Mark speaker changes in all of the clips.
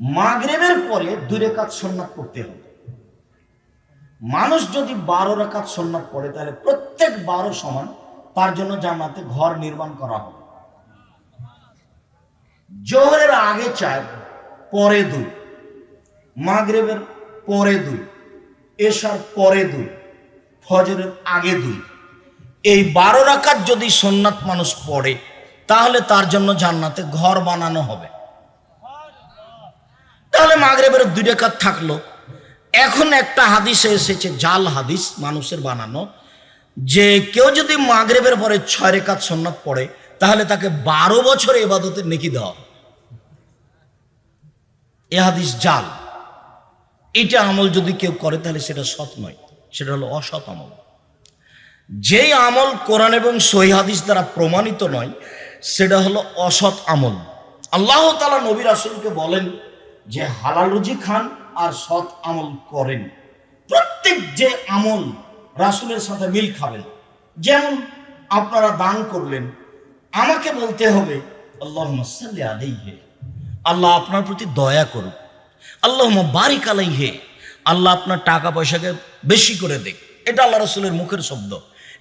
Speaker 1: মাগরেবের পরে দুই রেখাত সন্ন্যাত করতে হবে। মানুষ যদি বারো রেখাত সন্ন্যাত পড়ে, তাহলে প্রত্যেক বারো সমান তার জন্য জান্নাতে ঘর নির্মাণ করা হবে। জোহরের আগে চার পরে দুই। মাগরেবের পরে দুই। এশার পরে দুই। ফজরের আগে দুই। এই বারো রাকাত যদি সোননাথ মানুষ পড়ে, তাহলে তার জন্য জান্নাতে ঘর বানানো হবে। তাহলে মাগরেবের দুই রেখাত থাকল। এখন একটা হাদিসে এসেছে, জাল হাদিস মানুষের বানানো, যে কেউ যদি মাগরেবের পরে ছয় রেখাত সন্ন্যত পড়ে, তাহলে তাকে বারো বছর এবাদতের নেকি দেওয়া। এ হাদিস জাল। এটা আমল যদি কেউ করে, তাহলে সেটা সৎ নয়, সেটা হলো অসৎ আমল। যেই আমল কোরআন এবং সহি হাদিস দ্বারা প্রমাণিত নয়, সেটা হলো অসৎ আমল। আল্লাহ তালা নবী রাসুলকে বলেন যে হালাল রুজি খান আর সৎ আমল করেন। প্রত্যেক যে আমল রাসুলের সাথে মিল খাবেন, যেমন আপনারা দান করলেন, আমাকে বলতে হবে আল্লাহ আলাইহি। আল্লাহ আপনার প্রতি দয়া করুক। আল্লাহ বারিক আলাইহে। আল্লাহ আপনার টাকা পয়সাকে বেশি করে দেখ এটা আল্লাহ রসুলের মুখের শব্দ।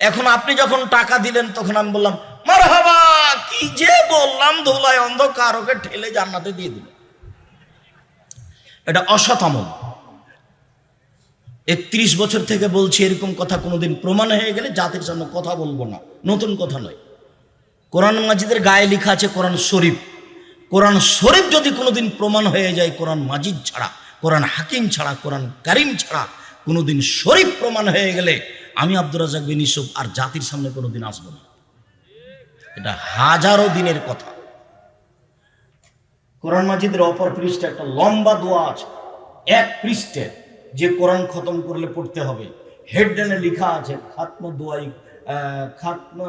Speaker 1: এখন আপনি যখন টাকা দিলেন, তখন আমি বললাম মার কি যে বললাম, ধুলায় অন্ধকার, ওকে ঠেলে জান্নাতে দিয়ে দিল। এটা অসৎ আমল। একত্রিশ বছর থেকে বলছি এরকম কথা কোনোদিন প্রমাণ হয়ে গেলে জাতির সামনে কথা বলব না। নতুন কথা নয়। কোরআন মাজিদের গায়ে লেখা আছে কোরআন শরীফ। কোরআন শরীফ যদি কোনোদিন প্রমাণ হয়ে যায় কোরআন মাজিদ ছাড়া, কোরআন হাকিম ছাড়া, কোরআন কারিম ছাড়া কোনোদিন শরীফ প্রমাণ হয়ে গেলে আমি আব্দুর রাজাক বিন ইসুফ আর জাতির সামনে কোনোদিন আসব না। এটা হাজারো দিনের কথা। কোরআন মাজিদের অপর পৃষ্ঠে একটা লম্বা দোয়া আছে। এক পৃষ্ঠে যে কোরআন খতম করলে পড়তে হবে। হেডডেনে লেখা আছে খাতম দোয়াই খাতম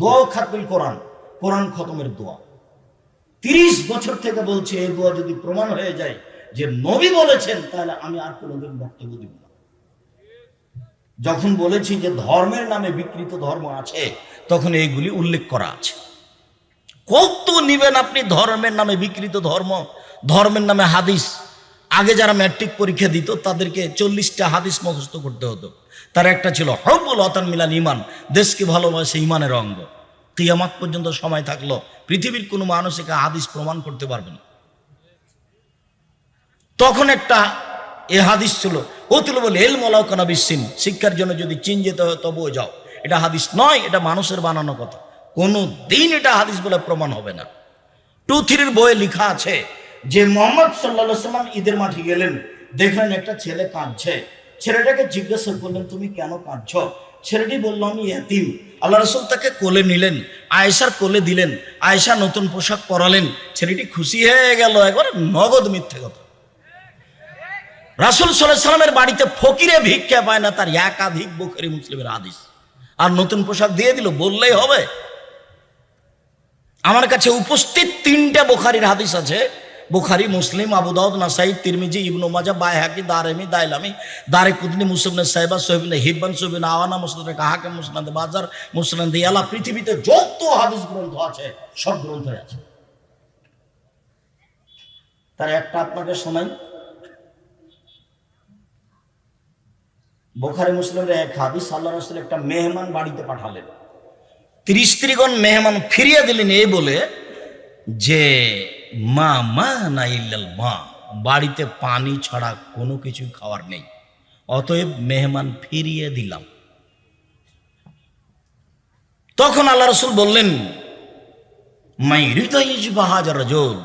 Speaker 1: দোয়া খাতমুল কোরআন কোরআন খতমের দোয়া। তিরিশ বছর থেকে বলছে, এই দোয়া যদি প্রমাণ হয়ে যায় যে নবী বলেছেন, তাহলে আমি আর কোনোদিন বক্তব্য দিব না। যখন বলেছি যে ধর্মের নামে বিকৃত ধর্ম আছে, তখন এইগুলি উল্লেখ করা আছে। কত নিবেন আপনি? ধর্মের নামে বিকৃত ধর্ম, ধর্মের নামে হাদিস। আগে যারা ম্যাট্রিক পরীক্ষা দিত, তাদেরকে চল্লিশটা হাদিস মুখস্থ করতে হতো। তার একটা ছিল, হব্বুল অতান মিলান ইমান দেশকে ভালোবাসে ইমানের অঙ্গ। কিয়ামাত পর্যন্ত সময় থাকল, পৃথিবীর কোনো মানুষ একে হাদিস প্রমাণ করতে পারবে না। তখন একটা এ হাদিস ছিল ও তুলো বলে এল মলাও কানা বিসিন শিক্ষার জন্য যদি চীন যেতে হয় তবুও যাও। এটা হাদিস নয়, এটা মানুষের বানানো কথা। কোনো দিন এটা হাদিস বলে প্রমাণ হবে না। টু থ্রির বইয়ে লেখা আছে, যে মোহাম্মদ সাল্লা সাল্লাম ঈদের মাঠে গেলেন, দেখলেন একটা ছেলে কাঁদছে। ছেলেটাকে জিজ্ঞাসা করলেন, তুমি কেন কাঁদছ? ছেলেটি বলল, আমি এতিম। আল্লাহ রসুল তাকে কোলে নিলেন, আয়েশার কোলে দিলেন, আয়েশা নতুন পোশাক পরালেন, ছেলেটি খুশি হয়ে গেল, একবার নগদ মিথ্যে কথা। রাসুল সাল্লাহ সাল্লামের বাড়িতে ফকিরে ভিক্ষা পায় না, তার একাধিক বুখারি মুসলিমের আদিস আর নতুন পোশাক দিয়ে দিল, বললেই হবে। আমার কাছে উপস্থিত তিনটা বোখারির হাদিস আছে। বুখারি, মুসলিম, আবু দাউদ, নাসাই, তিরমিজি, ইবনু মাজা বায়হাকি দারেমি দাইলামি দারে কুদনি মুসলিম সাহেবা সোহেবিন হিব্বান সোহেবিন আওয়ানা, মুসলিম কাহাকে মুসনাদ বাজার মুসলিম দিয়ালা, পৃথিবীতে যত হাদিস গ্রন্থ আছে, সব গ্রন্থ আছে। তার একটা আপনাকে শোনাই। বোখারি, মুসলিমের এক হাদিস, আল্লাহ রসুল একটা মেহমান বাড়িতে পাঠালেন। স্ত্রীগণ মেহমান ফিরিয়ে দিলেন, এই বলে, যে মা মা না ইল্লাল মা, বাড়িতে পানি ছাড়া কোনো কিছু খাওয়ার নেই, অতএব মেহমান ফিরিয়ে দিলাম। তখন আল্লাহ রসুল বললেন, মাই হৃদয় বাহাজার রজল,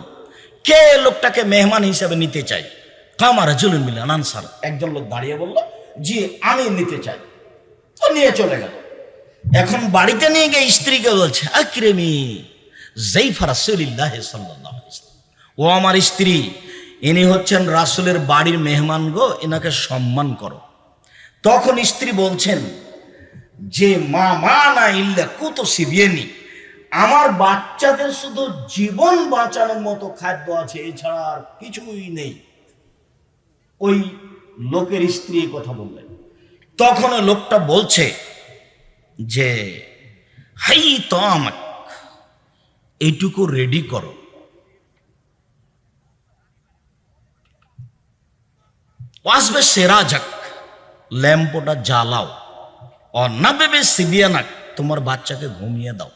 Speaker 1: কে লোকটাকে মেহমান হিসেবে নিতে চাই কামার রজুল মিলান আনসার, একজন লোক দাঁড়িয়ে বলল, জি, আমি নিতে চাই। তো নিয়ে চলে গেল। এখন বাড়িতে নিয়ে গিয়ে স্ত্রীকে বলছে, আক্রেমি জৈফা রাসুলিল্লাহ ও আমার স্ত্রী, ইনি হচ্ছেন রাসুলের বাড়ির মেহমান গো এনাকে সম্মান করো। তখন স্ত্রী বলছেন, যে মা মা না ইল্লা কুত সিবিয়েনি, আমার বাচ্চাদের শুধু জীবন বাঁচানোর মতো খাদ্য আছে, এছাড়া আর কিছুই নেই। ওই লোকের স্ত্রী কথা বললেন। তখন লোকটা বলছে যে, হাই তো আমাক এইটুকু রেডি করো। আসবে সেরা যাক ল্যাম্পটা জ্বালাও অন্না ভেবে সিবিয়ানাক, তোমার বাচ্চাকে ঘুমিয়ে দাও।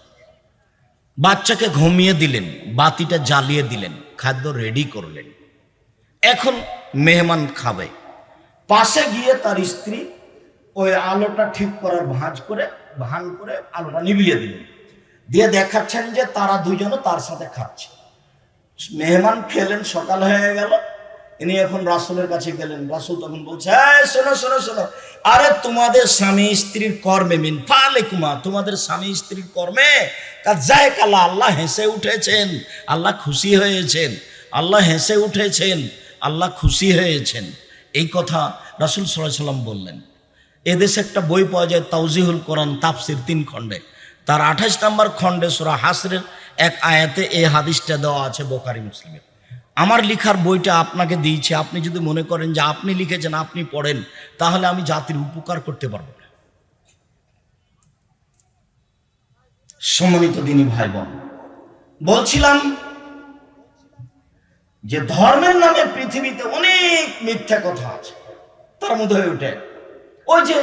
Speaker 1: বাচ্চাকে ঘুমিয়ে দিলেন, বাতিটা জ্বালিয়ে দিলেন, খাদ্য রেডি করলেন। এখন মেহমান খাবে। পাশে গিয়ে তার স্ত্রী ওই আলোটা ঠিক করার ভাঁজ করে ভাঙ করে আলোটা নিভিয়ে দিলেন। দিয়ে দেখাচ্ছেন যে তারা দুজনও তার সাথে খাচ্ছে। মেহমান খেলেন সকাল হয়ে গেল। ইনি এখন রাসুলের কাছে গেলেন। রাসুল তখন বলছে "এই, শোনো শোনো শোনো। আরে তোমাদের স্বামী স্ত্রীর কর্মে মিন ফালে কুমা তোমাদের স্বামী স্ত্রীর কর্মে যায় কালা। আল্লাহ হেসে উঠেছেন। আল্লাহ খুশি হয়েছেন। আল্লাহ হেসে উঠেছেন। আল্লাহ খুশি হয়েছেন। এই কথা রাসুল সাল্লাহ সাল্লাম বললেন। এদেশে একটা বই পাওয়া যায় তাউজিহুল কোরআন তাফসির তিন খণ্ডে। তার আঠাশ নম্বর খণ্ডে সুরা হাসরের এক আয়াতে এই হাদিসটা দেওয়া আছে বোকারি মুসলিমের। আমার লিখার বইটা আপনাকে দিয়েছি, আপনি যদি মনে করেন যে আপনি লিখেছেন, আপনি পড়েন, তাহলে আমি জাতির উপকার করতে পারব না। সম্মানিত দিনী ভাই বোন বলছিলাম যে ধর্মের নামে পৃথিবীতে অনেক মিথ্যা কথা আছে, তার মধ্যে ওঠে ওই যে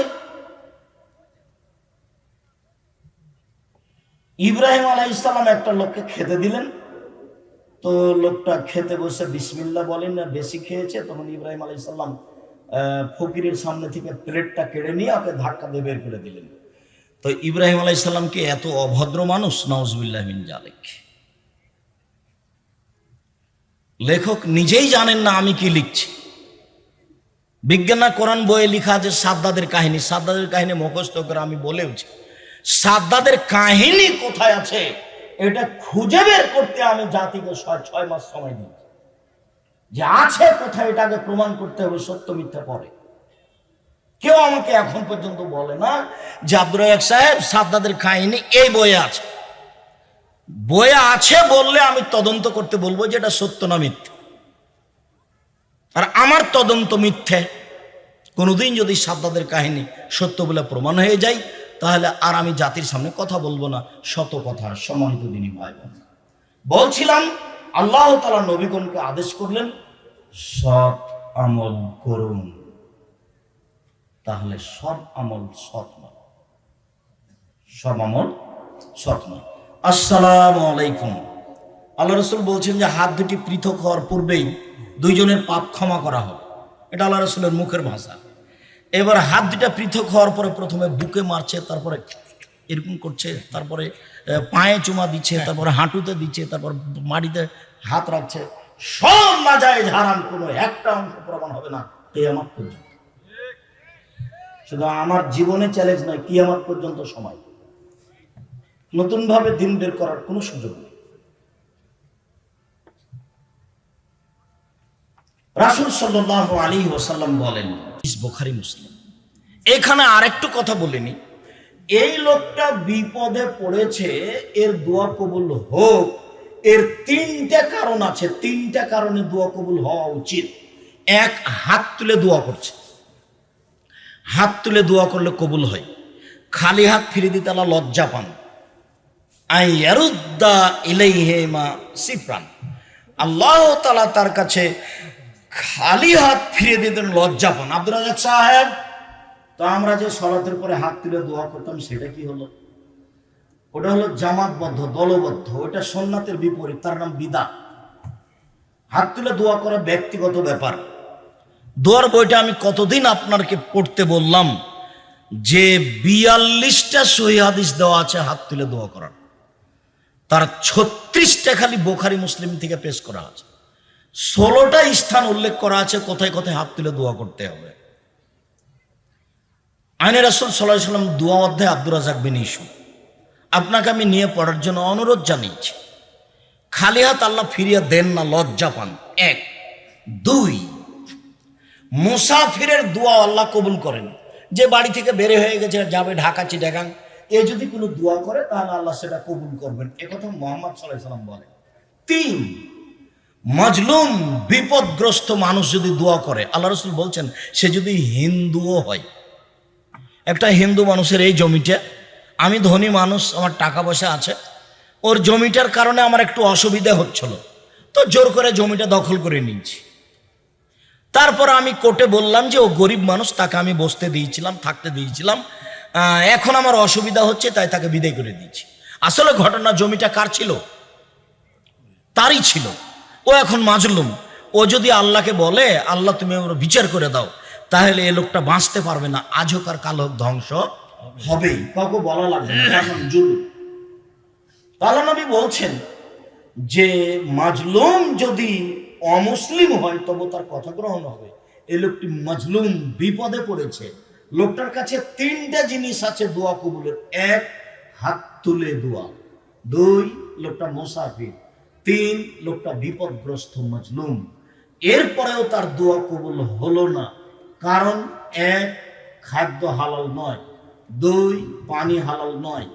Speaker 1: ইব্রাহিম আলাই ইসলাম একটা লোককে খেতে দিলেন। তো লোকটা খেতে বসে বিসমিল্লা বলেন, না, বেশি খেয়েছে? তখন ইব্রাহিম আলাই ইসলাম ফকিরের সামনে থেকে প্লেটটা কেড়ে নিয়ে ওকে ধাক্কা দিয়ে বের করে দিলেন। তো ইব্রাহিম আলাই ইসলামকে এত অভদ্র মানুষ? নওয়াজবিল্লাহ বিন জালেক লেখক নিজেই জানেন না আমি কি লিখছি। বিজ্ঞানা কোরআন বইয়ে লেখা আছে সাদ্দাদের কাহিনী। সাদ্দাদের কাহিনী মুখস্থ করে আমি বলেওছি সাদ্দাদের কাহিনী কোথায় আছে? এটা খুঁজে বের করতে আমি জাতিকে ছয় মাস সময় দিই যে আছে কোথায় এটাকে প্রমাণ করতে হবে, সত্য মিথ্যা পরে। কেউ আমাকে এখন পর্যন্ত বলে না যে রাজাক সাহেব, সাদ্দাদের কাহিনী এই বইয়ে আছে। বইয়ে আছে বললে আমি তদন্ত করতে বলব যে এটা সত্য না মিথ্যা। আমার তদন্ত মিথ্যে। কোনোদিন যদি সাদ্দাদের কাহিনী সত্য বলে প্রমাণ হয়ে যায়, তাহলে আর আমি জাতির সামনে কথা বলব না, শত কথা, সম্মানিত দিনী ভাই বোন বলছিলাম, আল্লাহ তালা নবীগণকে আদেশ করলেন, সৎ আমল করুন। তাহলে সব আমল সৎ নয় সব আমল সৎ নয় আসসালামু আলাইকুম। আল্লাহ রসুল বলছেন যে হাত দুটি পৃথক হওয়ার পূর্বেই দুইজনের পাপ ক্ষমা করা হবে। এটা আল্লাহ রসুলের মুখের ভাষা। এবার হাত দুটা পৃথক হওয়ার পরে প্রথমে বুকে মারছে তারপরে এরকম করছে তারপরে পায়ে চুমা দিচ্ছে তারপরে হাঁটুতে দিচ্ছে তারপর মাটিতে হাত রাখছে। সব মাজায় ঝাড়ান কোনো একটা অংশ প্রমাণ হবে না এই আমার পর্যন্ত। শুধু আমার জীবনে চ্যালেঞ্জ নয় কি আমার পর্যন্ত সময়। নতুনভাবে দিন বের করার কোনো সুযোগ নেই। রাসুল সাল্লাহ আলী ওসাল্লাম বলেন বোখারি, মুসলিম। এখানে আরেকটু কথা বলিনি এই লোকটা বিপদে পড়েছে, এর দোয়া কবুল হোক। এর তিনটা কারণ আছে, তিনটা কারণে দোয়া কবুল হওয়া উচিত। এক, হাত তুলে দোয়া করছে। হাত তুলে দোয়া করলে কবুল হয়। খালি হাত ফিরে দিতে আল্লাহ লজ্জা পান। আইয়ারুদ্দা ইলাইহেমা সিফরান। আল্লাহ তালা তার কাছে খালি হাত ফিরে দিতেন লজ্জা পান। আব্দুল রাজাক সাহেব, তো আমরা যে সলাতের পরে হাত তুলে দোয়া করতাম, সেটা কি হলো? ওটা হলো জামাতবদ্ধ, দলবদ্ধ, ওটা সোননাথের বিপরীত, তার নাম বিদা। হাত তুলে দোয়া করা ব্যক্তিগত ব্যাপার। দোয়ার বইটা আমি কতদিন আপনাকে পড়তে বললাম, যে বিয়াল্লিশটা সহি হাদিস দেওয়া আছে, হাত তুলে দোয়া করার। তার ছত্রিশটা খালি বোখারি মুসলিম থেকে পেশ করা আছে। ষোলোটা স্থান উল্লেখ করা আছে, কোথায় কোথায় হাত তুলে দোয়া করতে হবে। আইনের রাসুল সাল্লাহ সাল্লাম দোয়া অধ্যায় আব্দুর রাজাক বিন ইস্যু আপনাকে আমি নিয়ে পড়ার জন্য অনুরোধ জানিয়েছি। খালি হাত আল্লাহ ফিরিয়ে দেন না, লজ্জা পান। এক। দুই। মুসাফিরের দোয়া আল্লাহ কবুল করেন। যে বাড়ি থেকে বেরে হয়ে গেছে, যাবে ঢাকা, চিটাগাং, এ যদি কোনো দোয়া করে, তাহলে আল্লাহ সেটা কবুল করবেন। একথা মোহাম্মদ সাল্লাহ সাল্লাম বলে তিন। মজলুম, বিপদগ্রস্ত মানুষ যদি দোয়া করে, আল্লাহ রসুল বলছেন, সে যদি হিন্দুও হয়। একটা হিন্দু মানুষের এই জমিটা আমি ধনী মানুষ, আমার টাকা পয়সা আছে, ওর জমিটার কারণে আমার একটু অসুবিধা হচ্ছিল, তো জোর করে জমিটা দখল করে নিয়েছি। তারপর আমি কোর্টে বললাম যে, ও গরিব মানুষ, তাকে আমি বসতে দিয়েছিলাম, থাকতে দিয়েছিলাম এখন আমার অসুবিধা হচ্ছে, তাই তাকে বিদায় করে দিয়েছি। আসলে ঘটনা জমিটা কার ছিল? তারই ছিল। ও এখন মাজলুম। ও যদি আল্লাহকে বলে, আল্লাহ, তুমি ওর বিচার করে দাও, তাহলে এ লোকটা বাঁচতে পারবে না। আজ হোক আর কাল হোক ধ্বংস হবেই। কাউকে বলা লাগবে তাহলে নবী বলছেন যে, মাজলুম যদি অমুসলিম হয়, তবু তার কথা গ্রহণ হবে। এই লোকটি মাজলুম বিপদে পড়েছে। লোকটার কাছে তিনটা জিনিস আছে দোয়া কবুলের। এক, হাত তুলে দোয়া। দুই, লোকটা মুসাফির। তিন লোকটা বিপদগ্রস্ত মাজলুম। এরপরেও তার দোয়া কবুল হলো না। কারণ এক, খাদ্য হালাল নয়। দুই, পানি হালাল নয়।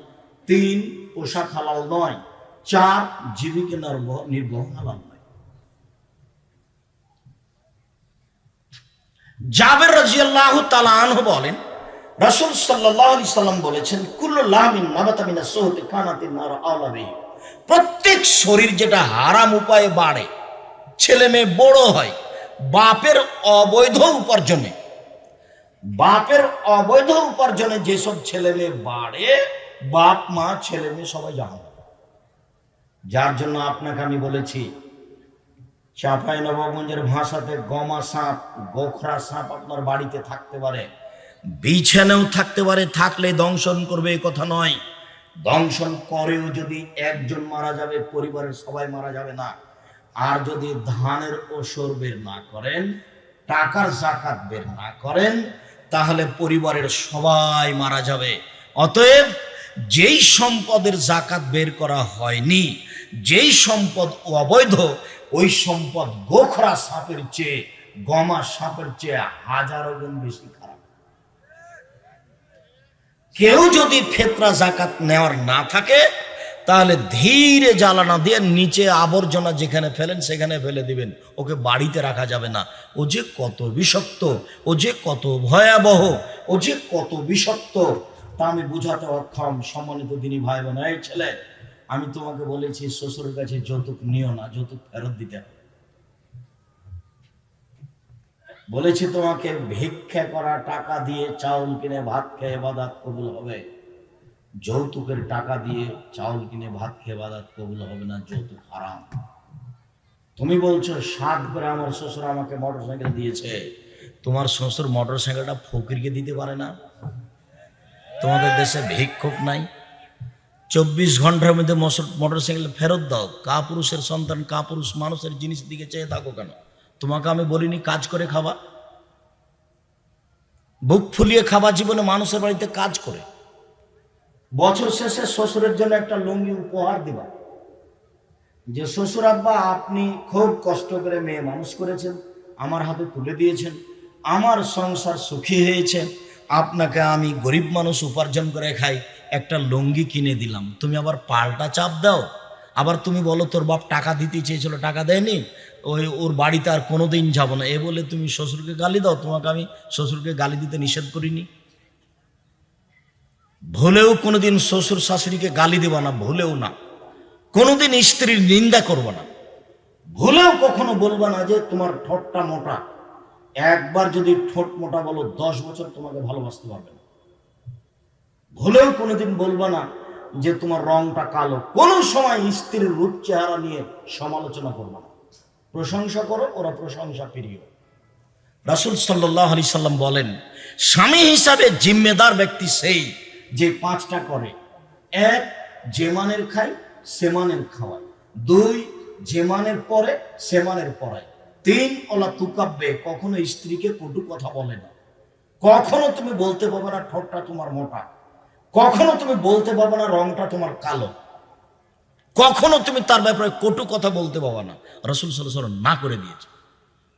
Speaker 1: তিন, পোশাক হালাল নয়। চার, জীবিকা নির্বাহ হালাল নয়। জাবের রাজিয়াল্লাহু তাআলা আনহু বলেন, রসুল আলাইহি সাল্লাম বলেছেন, কুল্লু লাহমিন নাবাতা মিনা সুহতি কানাতিন নার আওলা বিহি। প্রত্যেক শরীর যেটা হারাম উপায়ে বাড়ে, ছেলে মেয়ে বড় হয়, বাপের অবৈধ উপার্জনে, বাপের অবৈধ উপার্জনে যেসব ছেলে মেয়ে বাড়ে, বাপ, মা, ছেলে মেয়ে সবাই জানো যার জন্য আপনাকে আমি বলেছি, চাপাই নবাবগঞ্জের ভাষাতে গমা সাপ, গোখরা সাপ আপনার বাড়িতে থাকতে পারে, বিছানেও থাকতে পারে, থাকলে দংশন করবে, এ কথা নয়। দংশন করেও যদি একজন মারা যাবে, পরিবারের সবাই মারা যাবে না। আর যদি ধানের ওসর বের না করেন, টাকার জাকাত বের না করেন, তাহলে পরিবারের সবাই মারা যাবে। অতএব যেই সম্পদের জাকাত বের করা হয়নি, যেই সম্পদ অবৈধ, ওই সম্পদ গোখরা সাপের চেয়ে, গমা সাপের চেয়ে হাজারো গুণ বেশি কেউ যদি ফেতরা জাকাত নেওয়ার না থাকে, তাহলে ধীরে জ্বালানা দিয়ে নিচে আবর্জনা যেখানে ফেলেন সেখানে ফেলে দিবেন। ওকে বাড়িতে রাখা যাবে না। ও যে কত বিষাক্ত, ও যে কত ভয়াবহ, ও যে কত বিষাক্ত, তা আমি বুঝাতে অক্ষম। সম্মানিত দিনী ভাই বোন ছেলে, আমি তোমাকে বলেছি, শ্বশুরের কাছে যৌতুক নিও না, যৌতুক ফেরত দিতে হবে। বলেছি তোমাকে, ভিক্ষা করা টাকা দিয়ে চাউল কিনে ভাত খেয়ে বাদাত কবুল হবে। যৌতুকের টাকা দিয়ে চাউল কিনে ভাত খেয়ে বাদাত কবুল হবে না, যৌতুক হারাম। তুমি বলছো, সাত করে আমার শ্বশুর আমাকে মোটর সাইকেল দিয়েছে। তোমার শ্বশুর মোটর সাইকেলটা ফকিরকে দিতে পারে না? তোমাদের দেশে ভিক্ষুক নাই। চব্বিশ ঘণ্টার মধ্যে মোটর সাইকেল ফেরত দাও। কা পুরুষের সন্তান কা পুরুষ মানুষের জিনিস দিকে চেয়ে থাকো কেন? তোমাকে আমি বলিনি কাজ করে খাবা? বুক ফুলিয়ে খাবা জীবনে মানুষের বাড়িতে কাজ করে। বছর শেষে শ্বশুরের জন্য একটা লুঙ্গি উপহার দিবা। যে শ্বশুর আব্বা, আপনি খুব কষ্ট করে মেয়ে মানুষ করেছেন, আমার হাতে তুলে দিয়েছেন, আমার সংসার সুখী হয়েছে, আপনাকে আমি গরিব মানুষ উপার্জন করে খাই, একটা লুঙ্গি কিনে দিলাম। তুমি আবার পাল্টা চাপ দাও। আবার তুমি বলো, তোর বাপ টাকা দিতে চেয়েছিল, টাকা দেয়নি? ওই ওর বাড়িতে আর কোনোদিন যাব না। এ বলে তুমি শ্বশুরকে গালি দাও, তোমাকে আমি শ্বশুরকে গালি দিতে নিষেধ করিনি। ভুলেও কোনোদিন শ্বশুর শাশুড়িকে গালি দেবা না, ভুলেও না। কোনোদিন স্ত্রীর নিন্দা করব না। ভুলেও কখনো বলবা না যে তোমার ঠোঁটটা মোটা। একবার যদি ঠোঁট মোটা বলো, দশ বছর তোমাকে ভালোবাসতে পারবে না। ভুলেও কোনোদিন বলবা না যে তোমার রংটা কালো। কোনো সময় স্ত্রীর রূপ চেহারা নিয়ে সমালোচনা করবা না। প্রশংসা করো, ওরা প্রশংসা প্রিয়। রাসুল সাল্লাহ আলি সাল্লাম বলেন, স্বামী হিসাবে জিম্মেদার ব্যক্তি সেই যে পাঁচটা করে। এক যেমানের খায় সেমানের খাওয়ায়। দুই যেমানের পরে সেমানের পড়ায় তিন, ওলা তুকাব্বে, কখনো স্ত্রীকে কটু কথা বলে না। কখনো তুমি বলতে পারবে না ঠোঁটটা তোমার মোটা। কখনো তুমি বলতে পারবে না রংটা তোমার কালো। কখনো তুমি তার ব্যাপারে কটু কথা বলতে পারবে না। রসুল সাল্লাম না করে দিয়েছে।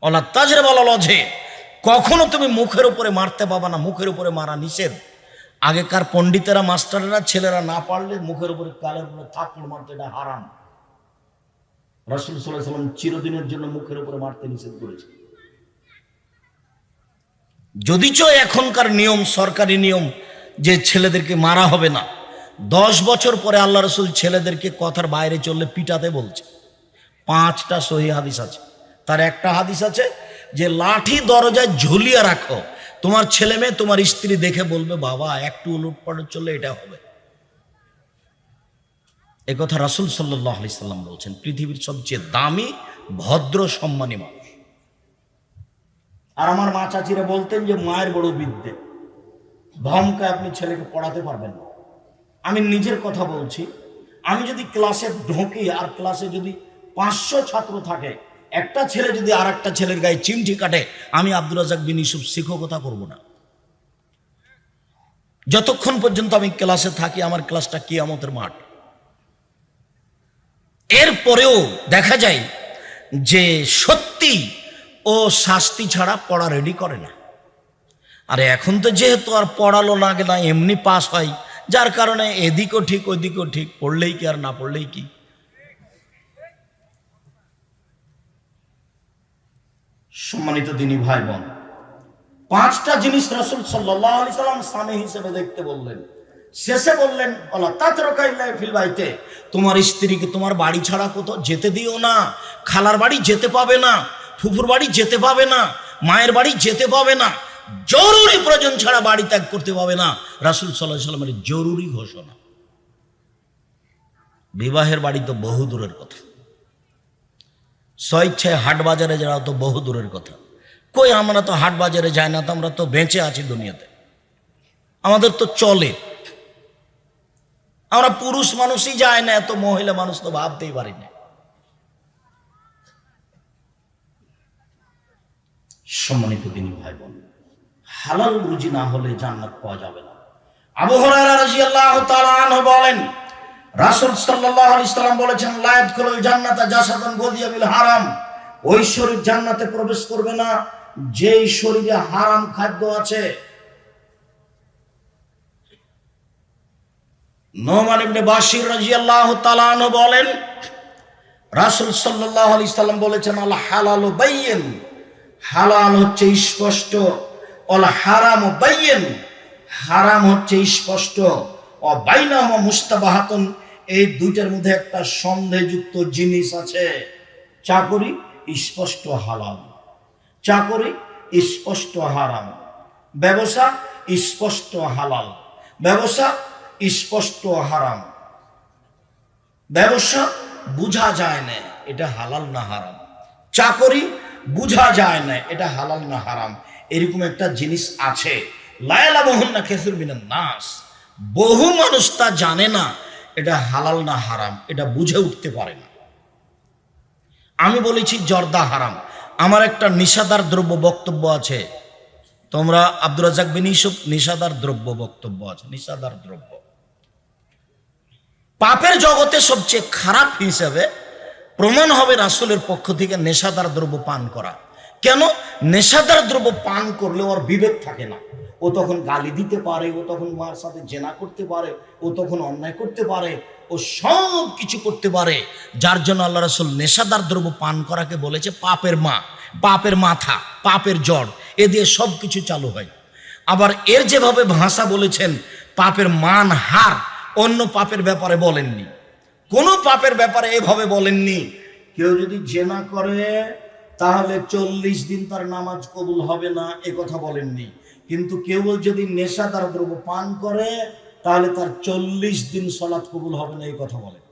Speaker 1: অলা তাজরে বলা লজে কখনো তুমি মুখের উপরে মারতে পাবা না, মুখের উপরে মারা নিষেধ। আগেকার পণ্ডিতেরা, মাস্টারেরা, ছেলেরা না পারলে মুখের উপরে কালের উপরে থাপড় মারতে এটা হারাম। রসুল সাল্লাহ চিরদিনের জন্য মুখের উপরে মারতে নিষেধ করেছে। যদিচ এখনকার নিয়ম, সরকারি নিয়ম, যে ছেলেদেরকে মারা হবে না দশ বছর পরে আল্লাহ রসুল ছেলেদেরকে কথার বাইরে চললে পিটাতে বলছে। পাঁচটা সহি হাদিস আছে। তার একটা হাদিস আছে যে, লাঠি দরজায় ঝুলিয়ে রাখো, তোমার ছেলে মেয়ে তোমার স্ত্রী দেখে বলবে, বাবা, একটু উলটপালট চললে এটা হবে। এ কথা রাসুল সাল্লাহ আলি সাল্লাম বলছেন, পৃথিবীর সবচেয়ে দামি, ভদ্র, সম্মানী মানুষ। আর আমার মা চাচিরা বলতেন যে, মায়ের বড় বিদ্যে ধমকায় আপনি ছেলেকে পড়াতে পারবেন না। আমি নিজের কথা বলছি। আমি যদি ক্লাসে ঢোকি আর ক্লাসে যদি পাঁচশো ছাত্র থাকে, একটা ছেলে যদি আর একটা ছেলের গায়ে চিমটি কাটে, আমি আব্দুল রাজাক বিন ইসুফ শিক্ষকতা করব না। যতক্ষণ পর্যন্ত আমি ক্লাসে থাকি, আমার ক্লাসটা কিয়ামতের মাঠ। এরপরেও দেখা যায় যে সত্যি ও শাস্তি ছাড়া পড়া রেডি করে না। আর এখন তো যেহেতু আর পড়ালো লাগে না, এমনি পাস হয় যার কারণে এদিকও ঠিক, ওদিকও ঠিক, পড়লেই কি আর না পড়লেই কি? সম্মানিত দিনী ভাই বোন পাঁচটা জিনিস রসুল সাল্লাম স্বামী হিসেবে দেখতে বললেন। শেষে বললেন বাইতে। তোমার স্ত্রীকে তোমার বাড়ি ছাড়া কোথাও যেতে দিও না, খালার বাড়ি যেতে পাবে না, ফুফুর বাড়ি যেতে পাবে না, মায়ের বাড়ি যেতে পাবে না জরুরি প্রয়োজন ছাড়া বাড়ি ত্যাগ করতে পাবে না। রাসুল সাল্লাহ সাল্লামের জরুরি ঘোষণা। বিবাহের বাড়ি তো বহু দূরের কথা। স্বইচ্ছায় হাট বাজারে যাওয়া তো বহু দূরের কথা। কই আমরা তো হাট বাজারে যাই না, তো আমরা তো বেঁচে আছি দুনিয়াতে। আমাদের তো চলে। আমরা পুরুষ মানুষই যায় না, এত মহিলা মানুষ তো ভাবতেই পারি না। সম্মানিত তিনি ভাই বোন হালাল রুজি না হলে জান্নাত পাওয়া যাবে না। আবু হুরায়রা রাদিয়াল্লাহু তাআলা আনহু বলেন, রাসূল সাল্লাল্লাহু আলাইহি সাল্লাম বলেছেন, লা ইয়াদখুলুল জান্নাতা জাসাদুন গদিয়া বিল হারাম। ওই শরীর জান্নাতে প্রবেশ করবে না, যেই শরীরে হারাম খাদ্য আছে। নোমান ইবনে বাশির রাদিয়াল্লাহু তাআলা আনহু বলেন, রাসূল সাল্লাল্লাহু আলাইহি সাল্লাম বলেছেন, আল হালালু বাইয়িন। হালাল হচ্ছে স্পষ্ট। অল হারাম হারাম হচ্ছে স্পষ্ট। ও বাইনাহ মুস্তাবাহাতুন। এই দুইটার মধ্যে একটা সন্দেহযুক্ত জিনিস আছে। চাকরি স্পষ্ট হালাল চাকরি স্পষ্ট হারাম। ব্যবসা স্পষ্ট হালাল। ব্যবসা স্পষ্ট হারাম। ব্যবসা বুঝা যায় না, এটা হালাল না হারাম। চাকরি বুঝা যায় না, এটা হালাল না হারাম। এরকম একটা জিনিস আছে। লায়লা মোহন না খেসুর বিনান নাস বহু মানুষ তা জানে না, এটা হালাল না হারাম, এটা বুঝে উঠতে পারে না। আমি বলেছি জর্দা হারাম। আমার একটা নিষাদার দ্রব্য বক্তব্য আছে। তোমরা আব্দুর রাজাক বিন ইসুফ নিষাদার দ্রব্য বক্তব্য আছে, নিষাদার দ্রব্য। পাপের জগতে সবচেয়ে খারাপ হিসেবে প্রমাণ হবে রাসুলের পক্ষ থেকে নেশাদার দ্রব্য পান করা। কেন? নেশাদার দ্রব্য পান করলে ওর বিবেক থাকে না। ও তখন গালি দিতে পারে, ও তখন মার সাথে জেনা করতে পারে, ও তখন অন্যায় করতে পারে, ও সব কিছু করতে পারে। যার জন্য আল্লাহ রাসুল নেশাদার দ্রব্য পান করাকে বলেছে পাপের মা, পাপের মাথা, পাপের জড়, এ দিয়ে সব কিছু চালু হয়। আবার এর যেভাবে ভাষা বলেছেন, পাপের মান হার, অন্য পাপের ব্যাপারে বলেননি। কোনো পাপের ব্যাপারে এভাবে বলেননি। কেউ যদি জেনা করে তাহলে চল্লিশ দিন তার নামাজ কবুল হবে না, এ কথা বলেননি। কিন্তু কেউ যদি নেশাদার দ্রব্য পান করে, তাহলে তার চল্লিশ দিন সলাৎ কবুল হবে না এই কথা বলেন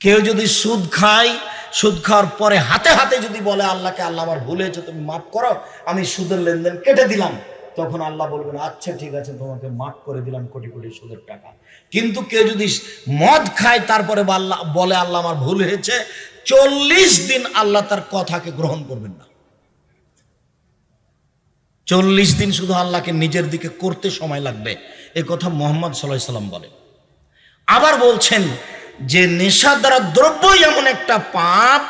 Speaker 1: কেউ যদি সুদ খায়, সুদ খাওয়ার পরে হাতে হাতে যদি বলে, আল্লাহকে আল্লাহ আমার ভুল হয়েছে, তুমি মাফ করো, আমি সুদের লেনদেন কেটে দিলাম। তখন আল্লাহ বলবেন আচ্ছা ঠিক আছে, তোমাকে মাফ করে দিলাম কোটি কোটি সুদের টাকা। কিন্তু কেউ যদি মদ খায়, তারপরে আল্লাহ বলে, আল্লাহ আমার ভুল হয়েছে চল্লিশ দিন আল্লাহ তার কথাকে গ্রহণ করবেন না। চল্লিশ দিন শুধু আল্লাহকে নিজের দিকে করতে সময় লাগবে। এ কথা মোহাম্মদ সাল্লাম বলে আবার বলছেন, যে নেশা দ্বারা দ্রব্যই এমন একটা পাপ,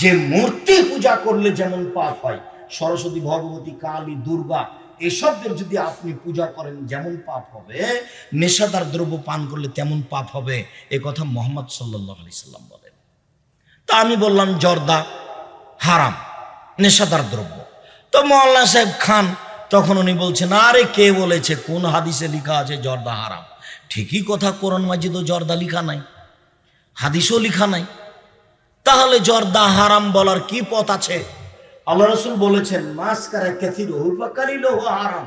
Speaker 1: যে মূর্তি পূজা করলে যেমন পাপ হয়, সরস্বতী, ভগবতী, কালী, দুর্গা, এসবদের যদি আপনি পূজা করেন যেমন পাপ হবে নেশাদার দ্রব্য পান করলে তেমন পাপ হবে, এ কথা মোহাম্মদ সাল্লাহ আলি সাল্লাম বলেন। তা আমি বললাম, জর্দা হারাম, নেশাদার দ্রব্য। তো মোল্লা সাহেব খান। তখন উনি বলছেন, আরে কে বলেছে? কোন হাদিসে লিখা আছে জর্দা হারাম? ঠিকই কথা, কোরআন মাজিদও জর্দা লিখা নাই, হাদিসও লিখা নাই। তাহলে জর্দা হারাম বলার কি পথ আছে? আল্লাহ রসুল বলেছেন হারাম।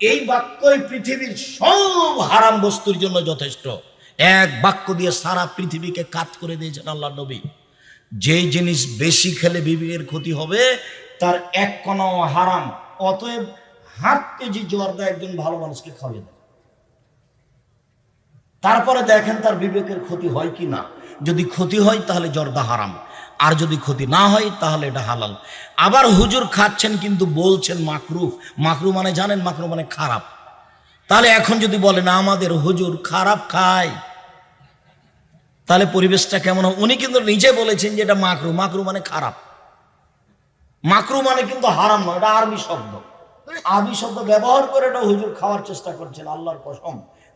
Speaker 1: এই বাক্যই পৃথিবীর সব হারাম বস্তুর জন্য যথেষ্ট। এক বাক্য দিয়ে সারা পৃথিবীকে কাত করে দিয়েছেন আল্লাহ নবী। যেই জিনিস বেশি খেলে বিবেকের ক্ষতি হবে, তার এক কণাও হারাম। অতএব হাত কেজি জর্দা একজন ভালো মানুষকে খাওয়াই দেয়। তারপরে দেখেন তার বিবেকের ক্ষতি হয় কি না। যদি ক্ষতি হয় তাহলে জর্দা হারাম। আর যদি ক্ষতি না হয় তাহলে এটা হালাল। আবার হুজুর খাচ্ছেন কিন্তু বলছেন মাকরু। মাকরু মানে জানেন? মাকরু মানে খারাপ। তাহলে এখন যদি বলেন, আমাদের হুজুর খারাপ খায়। তাহলে পরিবেশটা কেমন হবে? উনি কিন্তু নিজে বলেছেন যে এটা মাকরু। মাকরু মানে খারাপ। মাকরু মানে কিন্তু হারাম নয়, এটা আরবি শব্দ। আরবি শব্দ ব্যবহার করে এটা হুজুর খাওয়ার চেষ্টা করছেন, আল্লাহর কসম।